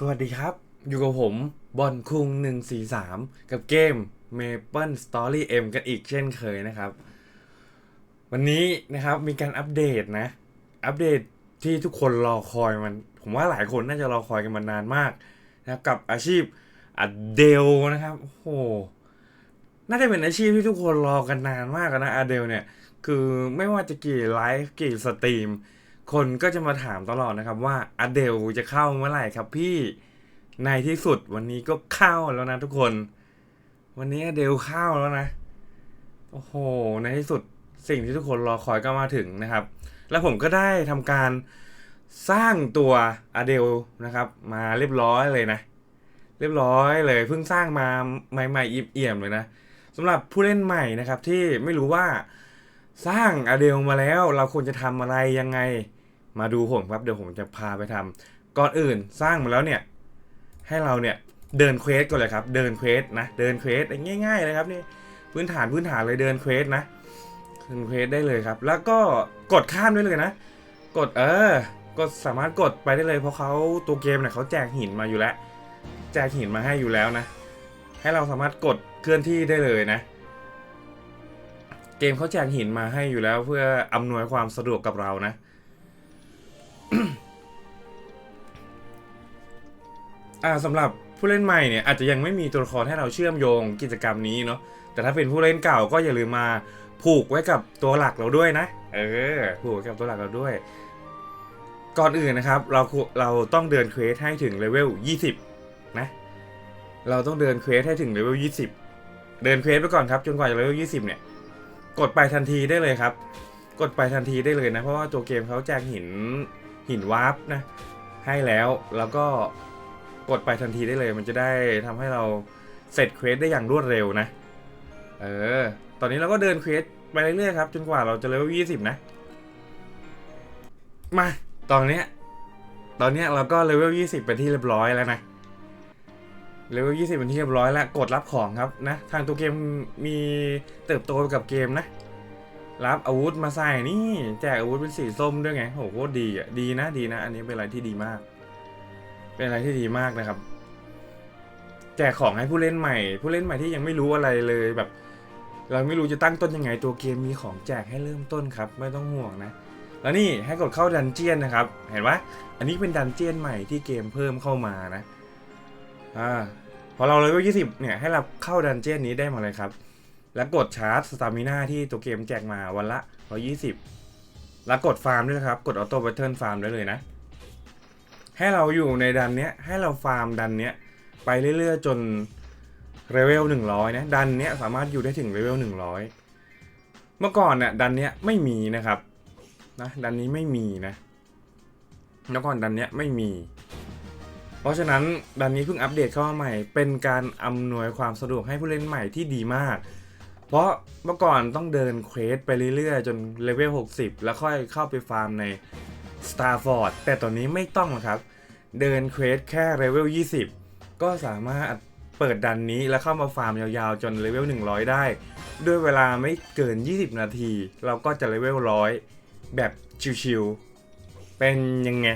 สวัสดีครับ อยู่กับผมบอลคุง143 กับเกม Maple Story M กันอีกเช่นเคยนะครับ วันนี้นะครับมีการอัปเดตนะ อัปเดตที่ทุกคนรอคอยมัน ผมว่าหลายคนน่าจะรอคอยกันมานานมากนะครับกับอาชีพอเดลนะครับโอ้โหน่าจะเป็นอาชีพที่ทุกคนรอกันนานมากนะอเดลเนี่ย คือไม่ว่าจะกี่ไลฟ์กี่สตรีม คนก็จะมาถามตลอดนะครับว่าอเดลจะเข้าเมื่อไหร่ครับพี่ในที่สุดวันนี้ก็เข้าแล้วนะทุกคน วันนี้อเดลเข้าแล้วนะ โอ้โห ในที่สุดสิ่งที่ทุกคนรอคอยก็มาถึงนะครับ แล้วผมก็ได้ทำการสร้างตัวอเดลนะครับ มาเรียบร้อยเลยนะ เรียบร้อยเลยเพิ่งสร้างมาใหม่ๆอิบเอี่ยมเลยนะสำหรับผู้เล่นใหม่นะครับที่ไม่รู้ว่าสร้างอเดลมาแล้วเราควรจะทำอะไรยังไง มาดูผมครับเดี๋ยวผมจะพาไปทำก่อนอื่นสร้างมาแล้วเนี่ย ให้เราเนี่ยเดินเควสก่อนเลยครับ เดินเควสนะเดินเควสง่ายๆเลยครับนี่พื้นฐานพื้นฐานเลยเดินเควสนะเดินเควสได้เลยครับ แล้วก็กดข้ามได้เลยนะ กดเออ กดสามารถกดไปได้เลย เพราะเขาตัวเกมเนี่ยเขาแจกหินมาอยู่แล้ว แจกหินมาให้อยู่แล้วนะ ให้เราสามารถกดเคลื่อนที่ได้เลยนะเกมเขาแจกหินมาให้อยู่แล้วเพื่ออำนวยความสะดวกกับเรานะ อ่าสำหรับผู้เล่นใหม่เนี่ยอาจจะยังไม่มีตัวละครให้เราเชื่อมโยงกิจกรรมนี้เนาะแต่ถ้าเป็นผู้เล่นเก่าก็อย่าลืมมาผูกไว้กับตัวหลักเราด้วยนะ เออ ผูกไว้กับตัวหลักเราด้วย ก่อนอื่นนะครับ เราเราต้องเดินเควสให้ถึงเลเวล 20 นะ เราต้องเดินเควสให้ถึงเลเวล 20 เดินเควสไปก่อนครับ จนกว่าจะเลเวล 20 เนี่ย กดไปทันทีได้เลยครับ กดไปทันทีได้เลยนะ เพราะว่าตัวเกมเขาแจกหินหินวาร์ปนะ ให้แล้ว แล้วก็ กดไปทันทีได้เลย มันจะได้ทำให้เราเสร็จเควสได้อย่างรวดเร็วนะ เออ ตอนนี้เราก็เดินเควสไปเรื่อยๆครับ จนกว่าเราจะเลเวล20นะ มา ตอนเนี้ย ตอนเนี้ยเราก็เลเวล20ไปที่เรียบร้อยแล้วนะ เลเวล20เป็นที่เรียบร้อยแล้ว กดรับของครับนะ ทางตัวเกมมีเติบโตไปกับเกมนะ รับอาวุธมาใส่นี่ แจกอาวุธเป็นสีส้มด้วยไงโหโคตรดีอะ ดีนะ ดีนะ อันนี้เป็นอะไรที่ดีมาก เป็นอะไรที่ดีมากนะครับ แจกของให้ผู้เล่นใหม่ ผู้เล่นใหม่ที่ยังไม่รู้อะไรเลยแบบ เราไม่รู้จะตั้งต้นยังไงตัวเกมมีของแจกให้เริ่มต้นครับ ไม่ต้องห่วงนะ แล้วนี่ให้กดเข้าดันเจียนนะครับ เห็นไหมอันนี้เป็นดันเจียนใหม่ที่เกมเพิ่มเข้ามานะอ่าพอเราเลเวล20เนี่ยให้เราเข้าดันเจียนนี้ได้หมดเลยครับ แล้วกดชาร์จสตามิน่าที่ตัวเกมแจกมาวันละ120แล้วกดฟาร์มด้วยนะครับ กดออโต้แบทเทิลฟาร์มได้เลยนะ ให้เราอยู่ในดันเนี้ยให้เราฟาร์มดันเนี้ยไปเรื่อยๆจนเลเวล100นะดันเนี้ยสามารถอยู่ได้ถึงเลเวล100เมื่อก่อนเนี่ยดันเนี้ยไม่มีนะครับนะดันนี้ไม่มีนะเมื่อก่อนดันเนี้ยไม่มี เพราะฉะนั้นดันนี้เพิ่งอัปเดตเข้ามาใหม่ เป็นการอำนวยความสะดวกให้ผู้เล่นใหม่ที่ดีมาก เพราะเมื่อก่อนต้องเดินเควสไปเรื่อยๆ จนเลเวล60 แล้วค่อยเข้าไปฟาร์มใน Starford แต่ตอนนี้ไม่ต้องครับ เดินเควสแค่เลเวล20 ก็สามารถเปิดดันนี้แล้วเข้ามาฟาร์มยาวๆ จนเลเวล100 ได้ ด้วยเวลาไม่เกิน 20 นาที เราก็จะเลเวล100 แบบชิวๆเป็นยังไง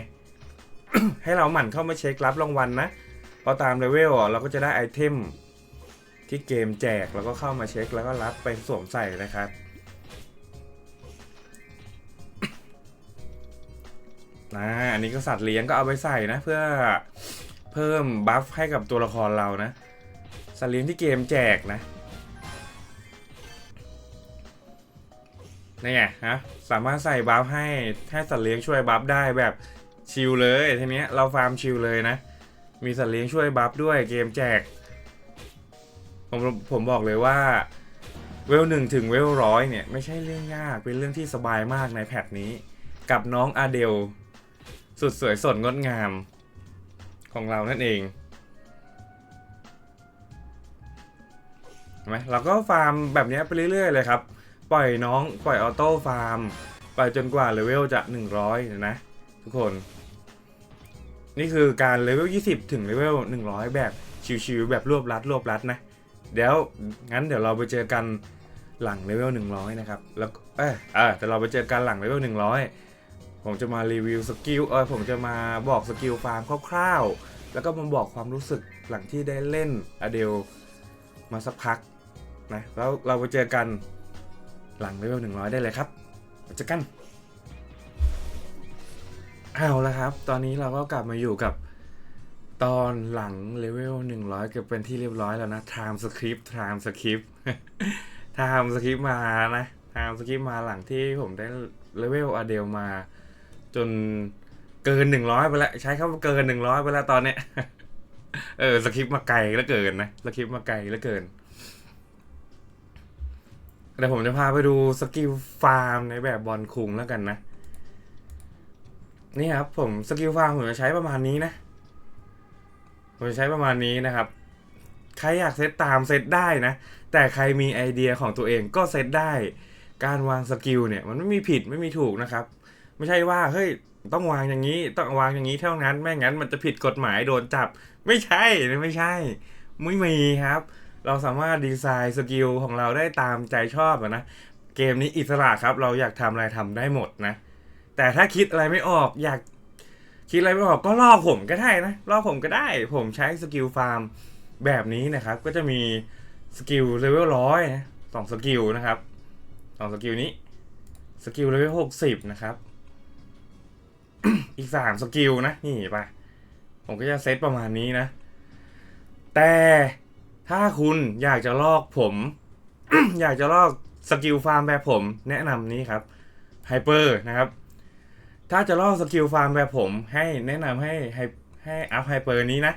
ให้เราหมั่นเข้ามาเช็ครับรางวัลนะพอตามเลเวลเราก็จะได้ไอเทมที่เกมแจกแล้วก็เข้ามาเช็คแล้วก็รับไปสวมใส่นะครับ นะอันนี้ก็สัตว์เลี้ยงก็เอาไปใส่นะ เพื่อเพิ่มบัฟให้กับตัวละครเรานะ สัตว์เลี้ยงที่เกมแจกนะนี่ไงฮะสามารถใส่บัฟให้ให้สัตว์เลี้ยงช่วยบัฟได้แบบชิลเลยทีเนี้ยเราฟาร์มชิลเลยนะ มีสัตว์เลี้ยงช่วยบัฟด้วยเกมแจก ผมผมบอกเลยว่าเวลหนึ่งถึงเวลร้อยเนี่ย ไม่ใช่เรื่องยากเป็นเรื่องที่สบายมากในแพทนี้ กับน้องอาเดล สุดสวยสดงดงาม ของเรานั่นเองไหมเราก็ฟาร์มแบบนี้ไปเรื่อยๆเลยครับ ปล่อยน้องปล่อยออโต้ฟาร์ม ไปจนกว่าเลเวลจะ 100 นะ ทุกคน นี่คือการเลเวล 20 ถึงเลเวล 100 แบบชิวๆแบบรวบรัดรวบรัดนะ เดี๋ยวงั้นเดี๋ยวเราไปเจอกันหลังเลเวล 100 นะครับ แล้วเออเออแต่เราไปเจอกันหลังเลเวล 100 ผมจะมารีวิวสกิลเออผมจะมาบอกสกิลฟาร์มคร่าวๆ แล้วก็มาบอกความรู้สึกหลังที่ได้เล่นอเดลมาสักพักนะแล้วเราไปเจอกันหลังเลเวล100ได้เลยครับมาเจอกันเอาละครับ ตอนนี้เราก็กลับมาอยู่กับตอนหลังเลเวล100เกือบเป็นที่เรียบร้อยแล้วนะ time script time script time script มานะ time script มาหลังที่ผมได้เลเวลอเดลมา จนเกิน100ไปแล้วใช้คำว่าเกิน100ไปแล้วตอนเนี้ยเออสคริปต์มาไกลแล้วเกินนะสคริปต์มาไกลแล้วเกินเดี๋ยวผมจะพาไปดูสกิลฟาร์มในแบบบอลคุงแล้วกันนะ นี่ครับ ผมสกิลฟาร์มผมจะใช้ประมาณนี้นะ ผมจะใช้ประมาณนี้นะครับ ใครอยากเซตตามเซตได้นะ แต่ใครมีไอเดียของตัวเองก็เซตได้ การวางสกิลเนี่ย มันไม่มีผิดไม่มีถูกนะครับ ไม่ใช่ว่าเฮ้ยต้องวางอย่างนี้ ต้องวางอย่างนี้เท่านั้น ไม่งั้นมันจะผิดกฎหมายโดนจับ ไม่ใช่ไม่ใช่ ไม่มีครับ เราสามารถดีไซน์สกิลของเราได้ตามใจชอบนะเกมนี้อิสระครับ เราอยากทำอะไรทำได้หมดนะ แต่ถ้าคิดอะไรไม่ออก อยากคิดอะไรไม่ออกก็ลอกผมก็ได้นะลอกผมก็ได้ ผมใช้สกิลฟาร์มแบบนี้นะครับ ก็จะมีสกิลเลเวลร้อยนะสองสกิลนะครับสองสกิลนี้สกิลเลเวลหกสิบนะครับ อีกสามสกิลนะ นี่ไปะผมก็จะเซตประมาณนี้นะ แต่ถ้าคุณอยากจะลอกผม อยากจะลอกสกิลฟาร์มแบบผม แนะนำนี้ครับไฮเปอร์นะครับ ถ้าจะลอกสกิลฟาร์มแบบผม ให้แนะนำให้ให้ให้อัพไฮเปอร์นี้นะ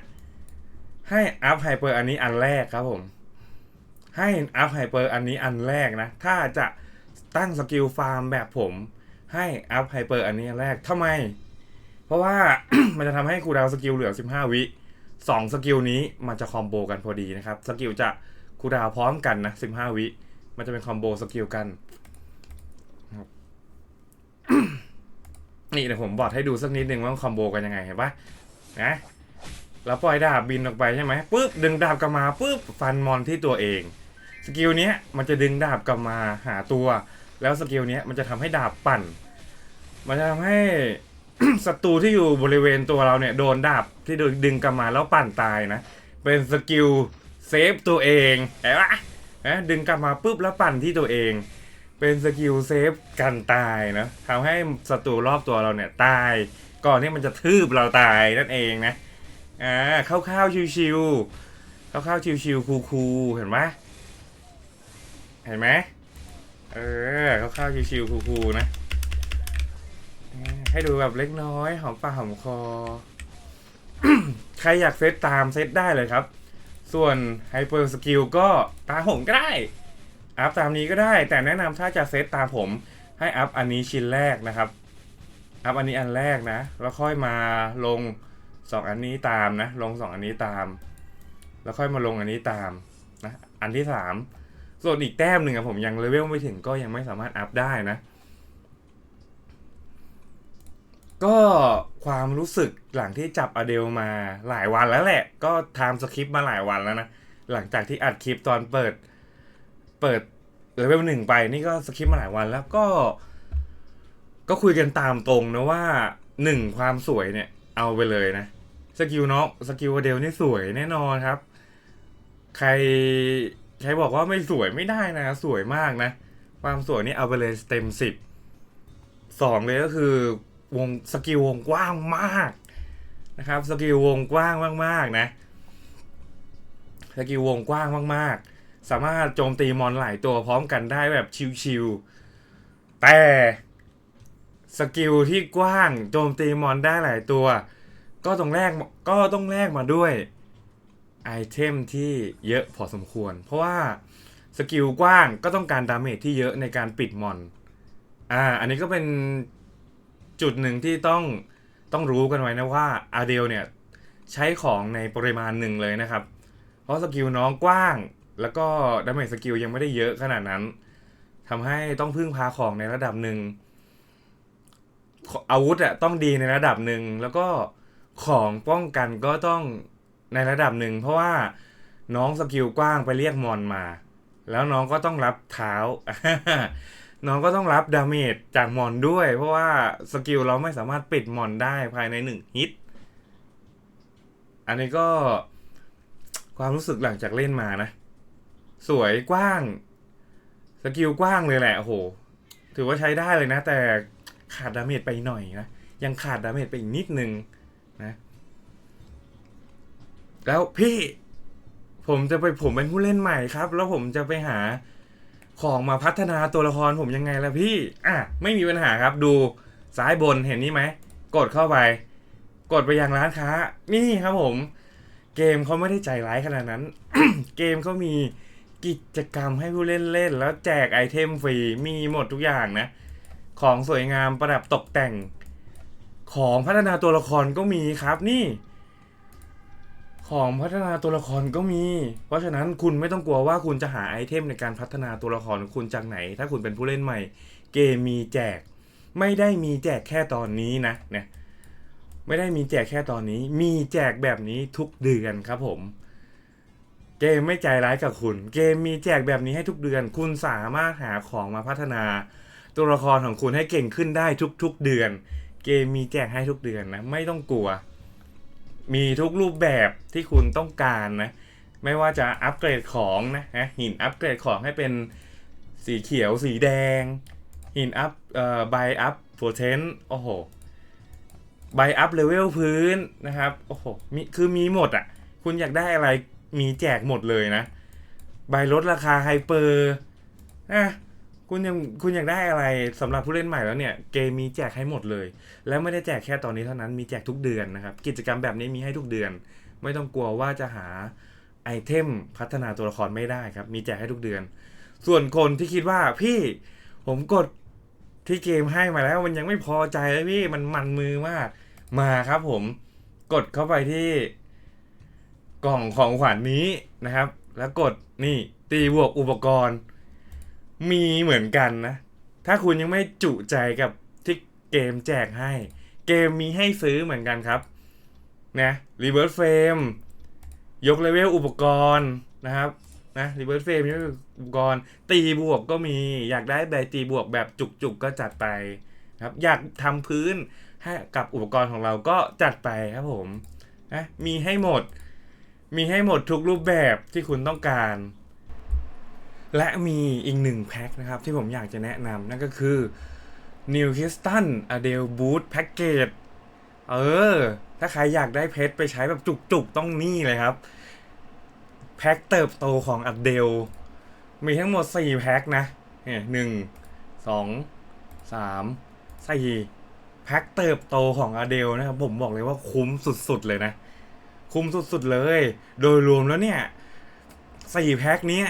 ให้อัพไฮเปอร์อันนี้อันแรกครับผม ให้อัพไฮเปอร์อันนี้อันแรกนะ ถ้าจะตั้งสกิลฟาร์มแบบผม ให้อัพไฮเปอร์อันนี้แรกทำไม เพราะว่ามันจะทำให้คูดาวสกิลเหลือ 15 วิสองสกิลนี้มันจะคอมโบกันพอดีนะครับ สกิลจะคูดาวพร้อมกันนะ 15 วิ มันจะเป็นคอมโบสกิลกัน นี่เดี๋ยวผมบอดให้ดูสักนิดนึงว่าคอมโบกันยังไงเห็นปะนะแล้วปล่อยดาบบินออกไปใช่ไหมปุ๊บดึงดาบกลับมาปุ๊บฟันมอนที่ตัวเอง สกิลนี้มันจะดึงดาบกลับมาหาตัว แล้วสกิลนี้มันจะทำให้ดาบปั่น มันจะทำให้ ศัตรูที่อยู่บริเวณตัวเราเนี่ย โดนดาบที่ดึงกลับมาแล้วปั่นตายนะ เป็นสกิลเซฟตัวเองเห็นปะนะดึงกลับมาปุ๊บแล้วปั่นที่ตัวเอง เป็นสกิลเซฟกันตายนะทำให้ศัตรูรอบตัวเราเนี่ยตาย ก่อนที่มันจะทืบเราตายนั่นเองนะอ่าเข้าวๆชิวๆเข้าวๆชิวๆคูลๆเห็นไหมเห็นไหมเออเข้าวๆชิวๆคูลๆนะ ให้ดูแบบเล็กน้อยหอมปากหอมคอ ใครอยากเซตตามเซตได้เลยครับ ส่วนไฮเปอร์สกิลก็ตามผมก็ได้ อัพตามนี้ก็ได้ แต่แนะนำถ้าจะเซตตามผม ให้อัพอันนี้ชิ้นแรกนะครับ อัพอันนี้อันแรกนะ แล้วค่อยมาลงสองอันนี้ตามนะ ลงสองอันนี้ตาม แล้วค่อยมาลงอันนี้ตามนะ อันที่สามส่วนอีกแต้มหนึ่งอะผมยังเลเวลไม่ถึงก็ยังไม่สามารถอัพได้นะ ก็ความรู้สึกหลังที่จับอเดลมาหลายวันแล้วแหละ ก็ไทม์สคริปต์มาหลายวันแล้วนะ หลังจากที่อัดคลิปตอนเปิด เปิดเลเวลหนึ่งไปนี่ก็สคริปต์มาหลายวันแล้วก็ ก็คุยกันตามตรงนะว่าหนึ่งความสวยเนี่ย เอาไปเลยนะ สกิลน็อกสกิลเดลนี่สวยแน่นอนครับ ใครใครบอกว่าไม่สวยไม่ได้นะ สวยมากนะ ความสวยนี่เอาไปเลยเต็มสิบสองเลยก็คือ วงสกิลวงกว้างมากนะครับสกิลวงกว้างมากๆนะสกิลวงกว้างมากๆ สามารถโจมตีมอนหลายตัวพร้อมกันได้แบบชิวๆแต่สกิลที่กว้างโจมตีมอนได้หลายตัว ก็ต้องแลกก็ต้องแลกมาด้วยไอเทมที่เยอะพอสมควร เพราะว่าสกิลกว้างก็ต้องการดาเมจที่เยอะในการปิดมอนอ่าอันนี้ก็เป็น จุดหนึ่งที่ต้องต้องรู้กันไว้นะว่าอาเดลเนี่ยใช้ของในปริมาณหนึ่งเลยนะครับ เพราะสกิลน้องกว้าง แล้วก็ดาเมจสกิลยังไม่ได้เยอะขนาดนั้นทำให้ต้องพึ่งพาของในระดับหนึ่งอาวุธอะต้องดีในระดับหนึ่งแล้วก็ของป้องกันก็ต้องในระดับหนึ่งเพราะว่าน้องสกิลกว้างไปเรียกมอนมา แล้วน้องก็ต้องรับเท้า น้องก็ต้องรับดาเมจจากมอนด้วย เพราะว่าสกิลเราไม่สามารถปิดมอนได้ภายในหนึ่งฮิต อันนี้ก็ความรู้สึกหลังจากเล่นมานะ สวยกว้าง สกิลกว้างเลยแหละโอ้โห ถือว่าใช้ได้เลยนะ แต่ขาดดาเมจไปหน่อยนะ ยังขาดดาเมจไปอีกนิดนึงนะ แล้วพี่ ผมจะไปผมเป็นผู้เล่นใหม่ครับ แล้วผมจะไปหา ของมาพัฒนาตัวละครผมยังไงล่ะพี่อะไม่มีปัญหาครับดูซ้ายบนเห็นนี่ไหมกดเข้าไป กดไปยังร้านค้า นี่ครับผม เกมเขาไม่ได้ใจร้ายขนาดนั้น เกมเขามีกิจกรรมให้ผู้เล่นเล่น แล้วแจกไอเทมฟรีมีหมดทุกอย่างนะ ของสวยงามประดับตกแต่ง ของพัฒนาตัวละครก็มีครับนี่ ของพัฒนาตัวละครก็มี เพราะฉะนั้นคุณไม่ต้องกลัวว่าคุณจะหาไอเทมในการพัฒนาตัวละครของคุณจากไหน ถ้าคุณเป็นผู้เล่นใหม่ เกมมีแจก ไม่ได้มีแจกแค่ตอนนี้นะเนี่ยไม่ได้มีแจกแค่ตอนนี้ มีแจกแบบนี้ทุกเดือนครับผม เกมไม่ใจร้ายกับคุณ เกมมีแจกแบบนี้ให้ทุกเดือน คุณสามารถหาของมาพัฒนา ตัวละครของคุณให้เก่งขึ้นได้ทุกๆเดือน เกมมีแจกให้ทุกเดือนนะ ไม่ต้องกลัว มีทุกรูปแบบที่คุณต้องการนะ ไม่ว่าจะอัปเกรดของนะฮะหินอัปเกรดของให้เป็นสีเขียวสีแดง หินอัพเอ่อใบอัพโฟเทนโอ้โหใบอัพเลเวลพื้นนะครับโอ้โหมีคือมีหมดอะ คุณอยากได้อะไรมีแจกหมดเลยนะ ใบลดราคาไฮเปอร์อะ คุณยังคุณอยากได้อะไรสำหรับผู้เล่นใหม่แล้วเนี่ย เกมมีแจกให้หมดเลย แล้วไม่ได้แจกแค่ตอนนี้เท่านั้นมีแจกทุกเดือนนะครับ กิจกรรมแบบนี้มีให้ทุกเดือน ไม่ต้องกลัวว่าจะหาไอเทมพัฒนาตัวละครไม่ได้ครับ มีแจกให้ทุกเดือน ส่วนคนที่คิดว่าพี่ผมกดที่เกมให้มาแล้วมันยังไม่พอใจเลยพี่มันมันมือมากมาครับผมกดเข้าไปที่ กล่องของขวัญนนี้นะครับ แล้วกดนี่ตีบวกอุปกรณ์ มีเหมือนกันนะ ถ้าคุณยังไม่จุใจกับที่เกมแจกให้ เกมมีให้ซื้อเหมือนกันครับนะรีเวิร์สเฟรมยกเลเวลอุปกรณ์นะครับนะรีเวิร์สเฟรมยกอุปกรณ์ ตีบวกก็มีอยากได้แบบตีบวกแบบจุกๆก็จัดไปครับอยากทำพื้นให้กับอุปกรณ์ของเราก็จัดไปครับผมนะมีให้หมด มีให้หมดทุกรูปแบบที่คุณต้องการ และมีอีกหนึ่งแพ็คนะครับ ที่ผมอยากจะแนะนำนั่นก็คือ New k i s t o n Adele Boot Package เออ ถ้าใครอยากได้เพชรไปใช้แบบจุกๆ ต้องนี่เลยครับ แพ็คเติบโตของ Adele มีทั้งหมด 4 แพ็คนะเนี่ยหนึ่งสองสามสี่แพ็คเติบโตของ Adele นะครับ ผมบอกเลยว่าคุ้มสุดๆเลยนะ คุ้มสุดๆเลย โดยรวมแล้วเนี่ยสี่แพ็คนี้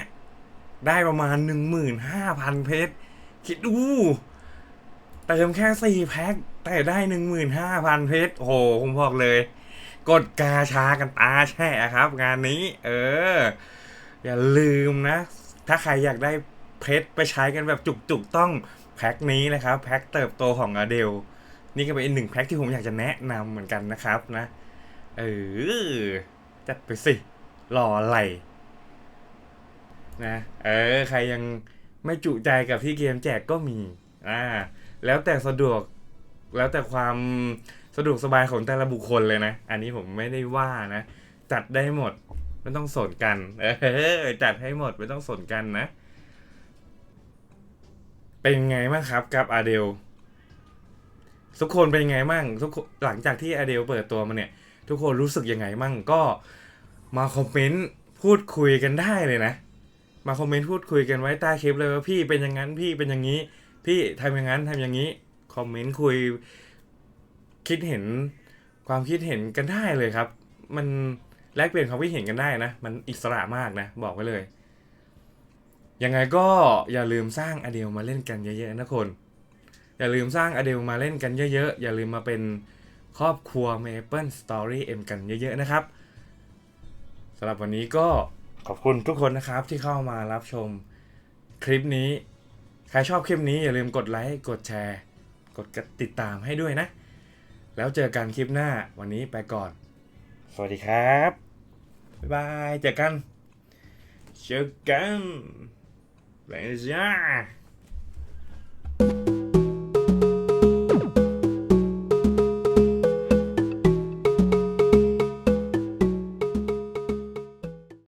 ได้ประมาณหนึ่งหมื่นห้าพันเพชร คิดดู เติมแค่สี่แพ็ค แต่ได้หนึ่งหมื่นห้าพันเพชร โอ้โหผมบอกเลย กดกาชากันตาแช่ครับ งานนี้ เออ อย่าลืมนะ ถ้าใครอยากได้เพชรไปใช้กันแบบจุกๆ ต้องแพ็คนี้นะครับ แพ็คเติบโตของอเดล นี่ก็เป็นอีกหนึ่งแพ็คที่ผมอยากจะแนะนำเหมือนกันนะครับนะ เออ จัดไปสิ รออะไร นะเออใครยังไม่จุใจกับที่เกมแจกก็มีอ่าแล้วแต่สะดวกแล้วแต่ความสะดวกสบายของแต่ละบุคคลเลยนะ อันนี้ผมไม่ได้ว่านะ จัดได้หมดไม่ต้องสนกันเออจัดให้หมดไม่ต้องสนกันนะ เป็นไงบ้างครับกับอาเดลทุกคนเป็นไงบ้างทุกหลังจากที่อาเดลเปิดตัวมาเนี่ย ทุกคนรู้สึกยังไงมั่งก็มาคอมเมนต์พูดคุยกันได้เลยนะ มาคอมเมนต์พูดคุยกันไว้ใต้คลิปเลยว่าพี่เป็นอย่างนั้นพี่เป็นอย่างนี้ พี่ทำอย่างนั้นทำอย่างนี้คอมเมนต์คุย คิดเห็นความคิดเห็นกันได้เลยครับ มันแลกเปลี่ยนความคิดเห็นกันได้นะ มันอิสระมากนะ บอกไว้เลย ยังไงก็อย่าลืมสร้างอเดลมาเล่นกันเยอะๆนะคน อย่าลืมสร้างอเดลมาเล่นกันเยอะๆ อย่าลืมมาเป็นครอบครัว Maple Story M กันเยอะๆนะครับสำหรับวันนี้ก็ ขอบคุณทุกคนนะครับที่เข้ามารับชมคลิปนี้ ใครชอบคลิปนี้อย่าลืมกดไลค์กดแชร์ กดติดตามให้ด้วยนะ แล้วเจอกันคลิปหน้าวันนี้ไปก่อน สวัสดีครับ บ๊ายบายเจอกันเจอกันไปจ้า